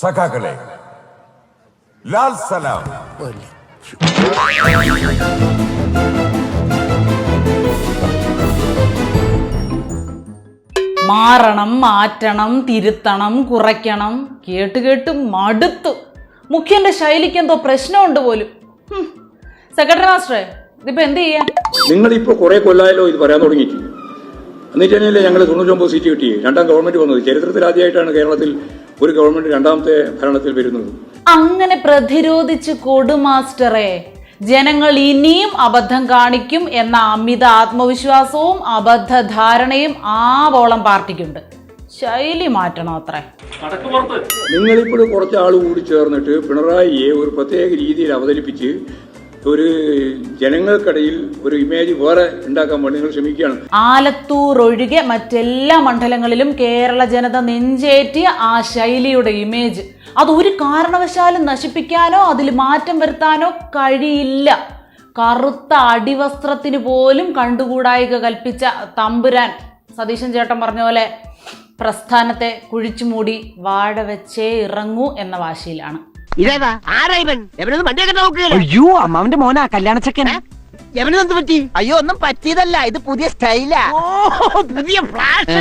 സഖാക്കളെ ലാൽ സലാം. മാറണം മാറ്റണം തിരുത്തണം കുറയ്ക്കണം. കേട്ട് കേട്ട് മടുത്തു. മുഖ്യന്റെ ശൈലിക്ക് എന്തോ പ്രശ്നമുണ്ട് പോലും. സെക്രട്ടറി മാസ്റ്ററെ ഇതിപ്പോ എന്ത് ചെയ്യാ നിങ്ങളിപ്പോ കുറെ കൊല്ലായാലോ ഇത് പറയാൻ തുടങ്ങിയിട്ട് എന്നിട്ട് തന്നെയല്ലേ ഞങ്ങൾ തൊണ്ണൂറ്റൊമ്പത് സീറ്റ് കിട്ടി. രണ്ടാം ഗവൺമെന്റ് വന്നത്. ചരിത്രത്തിൽ ആദ്യമായിട്ടാണ് കേരളത്തിൽ ഒരു ഗവൺമെന്റ് രണ്ടാമത്തെ ഭരണത്തിൽ വരുന്നത്. അങ്ങനെ പ്രതിരോധിച്ച് കൊടുമാസ്റ്ററെ ജനങ്ങൾ ഇനിയും അബദ്ധം കാണിക്കും എന്ന അമിത ആത്മവിശ്വാസവും അബദ്ധ ധാരണയും ആവോളം പാർട്ടിക്കുണ്ട്. ശൈലി മാറ്റണം അത്രേ? നിങ്ങളിപ്പോഴും കുറച്ച് ആൾ കൂടി ചേർന്നിട്ട് പിണറായിയെ ഒരു പ്രത്യേക രീതിയിൽ അവതരിപ്പിച്ച് ഒരു ജനങ്ങൾക്കിടയിൽ ഒരു ഇമേജ് വേറെ ഉണ്ടാക്കാൻ വേണ്ടി നിങ്ങൾ ശ്രമിക്കുകയാണ്. ആലത്തൂർ ഒഴികെ മറ്റെല്ലാ മണ്ഡലങ്ങളിലും കേരള ജനത നെഞ്ചേറ്റിയ ആ ശൈലിയുടെ ഇമേജ് അത് ഒരു കാരണവശാലും നശിപ്പിക്കാനോ അതിൽ മാറ്റം വരുത്താനോ കഴിയില്ല. കറുത്ത അടിവസ്ത്രത്തിന് പോലും കണ്ടുകൂടായിക കൽപ്പിച്ച തമ്പുരാൻ. സതീശൻ ചേട്ടൻ പറഞ്ഞ പോലെ പ്രസ്ഥാനത്തെ കുഴിച്ചുമൂടി വാഴ വെച്ചേ ഇറങ്ങൂ എന്ന വാശിയിലാണ്. ഇതേതാ? ആരാ ഇവൻ? എവനൊന്നും വണ്ടിയൊക്കെ നോക്കുകയല്ലേ. അയ്യോ അമ്മാവന്റെ മോനാ കല്യാണച്ചക്കൻ. എവനെന്ത് പറ്റി? അയ്യോ ഒന്നും പറ്റിയതല്ല ഇത് പുതിയ സ്റ്റൈലാ. പുതിയ ഫ്ലാഷ്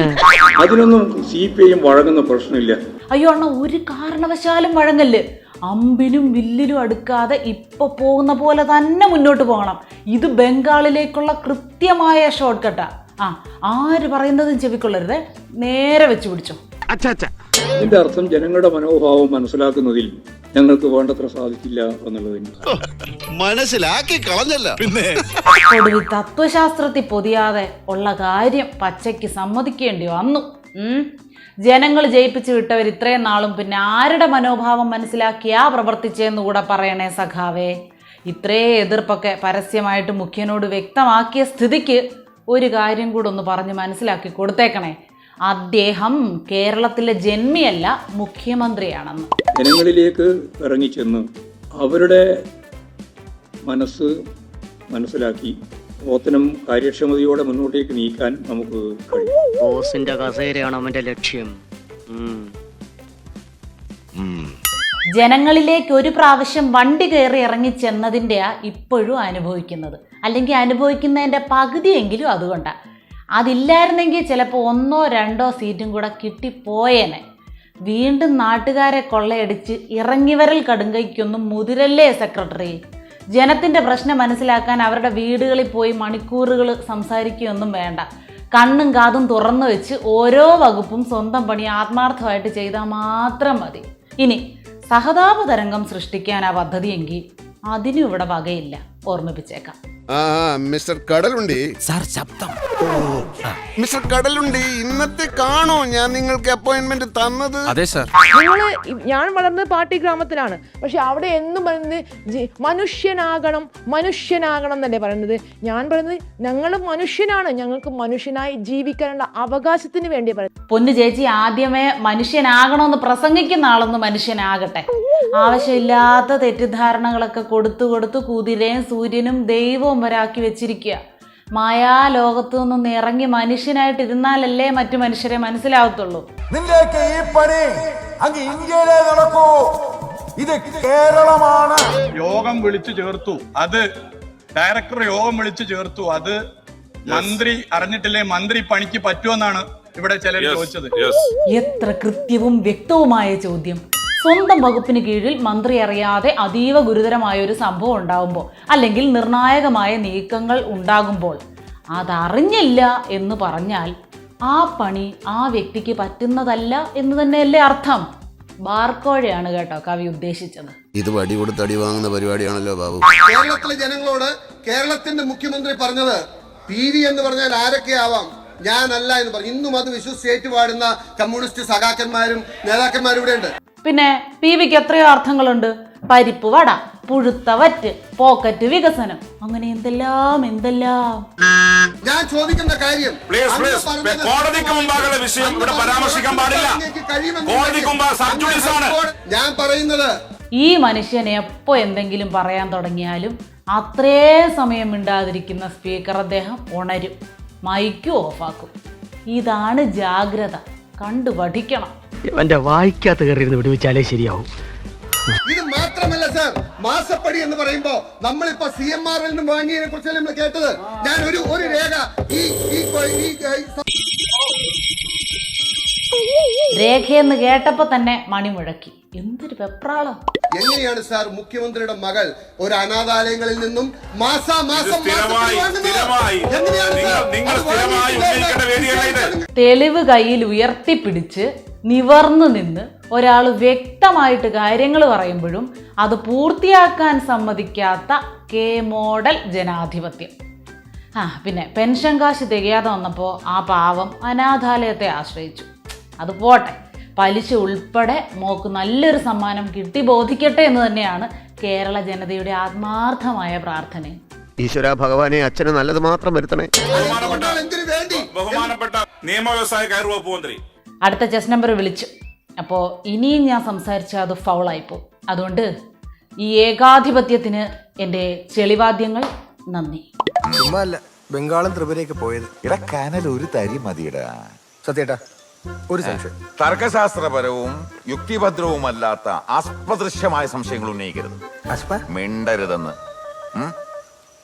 അതിനൊന്നും സി പി ഐ വഴങ്ങുന്ന പ്രശ്നമില്ല. അയ്യോ അണ്ണ ഒരു കാരണവശാലും വഴങ്ങല്ല്. അമ്പിനും വില്ലിലും അടുക്കാതെ ഇപ്പൊ പോകുന്ന പോലെ തന്നെ മുന്നോട്ട് പോകണം. ഇത് ബംഗാളിലേക്കുള്ള കൃത്യമായ ഷോർട്ട് കട്ടാ ആ ആര് പറയുന്നതും ചെവിക്കൊള്ളരുത്. നേരെ വെച്ച് പിടിച്ചോ. ഇതിന്റെ അർത്ഥം ജനങ്ങളുടെ മനോഭാവം മനസ്സിലാക്കുന്നതിൽ ഞങ്ങൾക്ക് വേണ്ടത്ര സാധിക്കില്ല എന്നുള്ളത് മനസ്സിലാക്കി കളഞ്ഞല്ല. പിന്നെ? ഒടുവിൽ തത്വശാസ്ത്രത്തിൽ പൊതിയാതെ ഉള്ള കാര്യം പച്ചയ്ക്ക് സമ്മതിക്കേണ്ടി വന്നു. ജനങ്ങൾ ജയിപ്പിച്ചു വിട്ടവർ ഇത്രയും നാളും പിന്നെ ആരുടെ മനോഭാവം മനസ്സിലാക്കിയാ പ്രവർത്തിച്ചെന്ന് കൂടെ പറയണേ സഖാവേ? ഇത്രേ എതിർപ്പൊക്കെ പരസ്യമായിട്ട് മുഖ്യനോട് വ്യക്തമാക്കിയ സ്ഥിതിക്ക് ഒരു കാര്യം കൂടെ ഒന്ന് പറഞ്ഞ് മനസ്സിലാക്കി കൊടുത്തേക്കണേ. അദ്ദേഹം കേരളത്തിലെ ജന്മിയല്ല മുഖ്യമന്ത്രിയാണെന്ന്. ജനങ്ങളിലേക്ക് ഇറങ്ങിച്ചെന്ന് അവരുടെ മനസ്സ് മനസ്സിലാക്കി പ്രവർത്തനം കാര്യക്ഷമതയോടെ മുന്നോട്ടേക്ക് നീക്കാൻ നമുക്ക് കഴിയും. ബോസിന്റെ കസേരയാണ് അവന്റെ ലക്ഷ്യം. ജനങ്ങളിലേക്ക് ഒരു പ്രാവശ്യം വണ്ടി കയറി ഇറങ്ങി ചെന്നതിന്റെയാണ് ഇപ്പോഴും അനുഭവിക്കുന്നത്. അല്ലെങ്കിൽ അനുഭവിക്കുന്നതിന്റെ പകുതിയെങ്കിലും അതുകൊണ്ടാണ് അതില്ലായിരുന്നെങ്കിൽ ചിലപ്പോൾ ഒന്നോ രണ്ടോ സീറ്റും കൂടെ കിട്ടിപ്പോയേനെ. വീണ്ടും നാട്ടുകാരെ കൊള്ളയടിച്ച് ഇറങ്ങിവരൽ കടുങ്കയ്ക്കൊന്നും മുതിരല്ലേ സെക്രട്ടറി? ജനത്തിന്റെ പ്രശ്നം മനസ്സിലാക്കാൻ അവരുടെ വീടുകളിൽ പോയി മണിക്കൂറുകൾ സംസാരിക്കുകയൊന്നും വേണ്ട. കണ്ണും കാതും തുറന്നു വെച്ച് ഓരോ വകുപ്പും സ്വന്തം പണി ആത്മാർത്ഥമായിട്ട് ചെയ്താൽ മാത്രം മതി. ഇനി സഹതാപ തരംഗം ആ പദ്ധതിയെങ്കിൽ അതിനും ഇവിടെ വകയില്ല. ഓർമ്മിപ്പിച്ചേക്കാം. മിസ്റ്റർ കടലുണ്ടി. സാർ ശബ്ദം. മിസ്റ്റർ കടലുണ്ടി ഇന്നത്തെ കാണോ? ഞാൻ നിങ്ങൾക്ക് അപ്പോയിന്റ്മെന്റ് തന്നത്. അതെ സാർ. നിങ്ങൾ ഞാൻ വളർന്നത് പാർട്ടി ഗ്രാമത്തിലാണ്. പക്ഷെ അവിടെ എന്നും പറയുന്നത് ജി- മനുഷ്യനാകണം മനുഷ്യനാകണം എന്നല്ലേ പറയുന്നത്? ഞാൻ പറയുന്നത് ഞങ്ങൾ മനുഷ്യനാണ്. ഞങ്ങൾക്ക് മനുഷ്യനായി ജീവിക്കാനുള്ള അവകാശത്തിന് വേണ്ടി പറയുന്നത്. പൊന്നു ചേച്ചി ആദ്യമേ മനുഷ്യനാകണമെന്ന് പ്രസംഗിക്കുന്ന ആളൊന്ന് മനുഷ്യനാകട്ടെ. ആവശ്യമില്ലാത്ത തെറ്റിദ്ധാരണകളൊക്കെ കൊടുത്തു കൊടുത്തു കുതിരയും സൂര്യനും ദൈവവും വരെ ആക്കി വെച്ചിരിക്കുക. മായാ ലോകത്തു നിന്നും ഇറങ്ങി മനുഷ്യനായിട്ട് ഇരുന്നാലല്ലേ മറ്റു മനുഷ്യരെ മനസ്സിലാവത്തുള്ളൂ. നിന്റെയൊക്കെ ഈ പണി അങ്ങ് ഇന്ത്യയിലെ നടക്കൂ. ഇത് കേരളമാണ്. യോഗം വിളിച്ചു ചേർത്തു. അത് ഡയറക്ടർ യോഗം വിളിച്ചു ചേർത്തു. അത് മന്ത്രി അറിഞ്ഞിട്ടില്ലേ മന്ത്രി പണിക്ക് പറ്റുമെന്നാണ് ഇവിടെ ചിലർ ചോദിച്ചത്. എത്ര കൃത്യവും വ്യക്തവുമായ ചോദ്യം. സ്വന്തം വകുപ്പിന് കീഴിൽ മന്ത്രി അറിയാതെ അതീവ ഗുരുതരമായ ഒരു സംഭവം ഉണ്ടാകുമ്പോൾ അല്ലെങ്കിൽ നിർണായകമായ നീക്കങ്ങൾ ഉണ്ടാകുമ്പോൾ അതറിഞ്ഞില്ല എന്ന് പറഞ്ഞാൽ ആ പണി ആ വ്യക്തിക്ക് പറ്റുന്നതല്ല എന്ന് തന്നെയല്ലേ അർത്ഥം. ബാർക്കോഴയാണ് കേട്ടോ കവി ഉദ്ദേശിച്ചത്. ഇത് വടി കൊടുത്ത് അടി വാങ്ങുന്ന പരിപാടിയാണല്ലോ ബാബു. കേരളത്തിലെ ജനങ്ങളോട് കേരളത്തിന്റെ മുഖ്യമന്ത്രി പറഞ്ഞത് പി വി എന്ന് പറഞ്ഞാൽ ആരൊക്കെയാവാം ഞാനല്ല എന്ന് പറഞ്ഞു. ഇന്നും അത് വിശ്വസിച്ച് ഏറ്റുപാടുന്ന കമ്മ്യൂണിസ്റ്റ് സഖാക്കന്മാരും നേതാക്കന്മാരും ഇവിടെ ഉണ്ട് പിന്നെ പി വിക്ക് എത്രയോ അർത്ഥങ്ങളുണ്ട്. പരിപ്പ് വട പുഴുത്ത വറ്റ് പോക്കറ്റ് വികസനം. അങ്ങനെ എന്തെല്ലാം എന്തെല്ലാം. ഞാൻ ചോദിക്കുന്ന കാര്യം പ്ലീസ് പ്ലീസ്. കോടതിക്ക് മുമ്പാകുള്ള വിഷയം ഇവിടെ പരാമർശിക്കാൻ പാടില്ല. കോടതിക്ക്. ഞാൻ പറയുന്നത് ഈ മനുഷ്യൻ എപ്പോ എന്തെങ്കിലും പറയാൻ തുടങ്ങിയാലും അത്രേ സമയം ഇണ്ടാതിരിക്കുന്ന സ്പീക്കർ അദ്ദേഹം ഉണരും. മൈക്കും ഓഫാക്കും. ഇതാണ് ജാഗ്രത. കണ്ടു പഠിക്കണം എന്റെ വായിക്കാത്ത കയറിയിരുന്ന് വിടുവിച്ചാലേ ശരിയാവും. ഇത് മാത്രമല്ല സർ മാസപ്പടി എന്ന് പറയുമ്പോ നമ്മളിപ്പോ സി എം ആർ എല്ലിന് വാങ്ങിയതിനെ കുറിച്ചല്ലേ നമ്മൾ കേട്ടത്? ഞാൻ ഒരു ഒരു രേഖ ഈ ഈ ഈ രേഖയെന്ന് കേട്ടപ്പോ തന്നെ മണി മുഴക്കി. എന്തൊരു വെപ്രാളം. എങ്ങനെയാണ് സാർ മുഖ്യമന്ത്രിയുടെ മകൾ ഒരു അനാഥാലയങ്ങളിൽ നിന്നും മാസാമാസം. തെളിവ് കയ്യിൽ ഉയർത്തിപ്പിടിച്ച് നിവർന്നു നിന്ന് ഒരാൾ വ്യക്തമായിട്ട് കാര്യങ്ങൾ പറയുമ്പോഴും അത് പൂർത്തിയാക്കാൻ സമ്മതിക്കാത്ത കെ മോഡൽ ജനാധിപത്യം. ആ പിന്നെ പെൻഷൻ കാശ് തികയാതെ വന്നപ്പോൾ ആ പാവം അനാഥാലയത്തെ ആശ്രയിച്ചു. അത് പോട്ടെ. പലിശ ഉൾപ്പെടെ മോക്ക് നല്ലൊരു സമ്മാനം കിട്ടി ബോധിക്കട്ടെ എന്ന് തന്നെയാണ് കേരള ജനതയുടെ ആത്മാർത്ഥമായ പ്രാർത്ഥന. ഈശ്വര ഭഗവാനെ അച്ഛന് നല്ലത് മാത്രം വരുത്തണേ. ബഹുമാനപ്പെട്ട നിയമ വ്യവസായ കയറുവകുപ്പ് മന്ത്രി. അടുത്ത ചെസ് നമ്പർ വിളിച്ചു. അപ്പോൾ ഇനിയും ഞാൻ സംസാരിച്ചാൽ അത് ഫൗളായിപ്പോവും അതുകൊണ്ട് ഈ ഏകാധിപത്യത്തിന് എന്റെ ചെളിവാദ്യങ്ങൾ നന്ദി. ബംഗാളും ത്രിപുരയൊക്കെ പോയത്. ഇട കാനൽ ഒരു തരി മതിയിടാ. സത്യേട്ടാ ഒരു സംശയം. തർക്കശാസ്ത്രപരവും യുക്തിഭദ്രവുമല്ലാത്ത അസ്പദൃശ്യമായ സംശയങ്ങൾ ഉന്നയിക്കരുത്. മിണ്ടരുതെന്ന്. ഉം?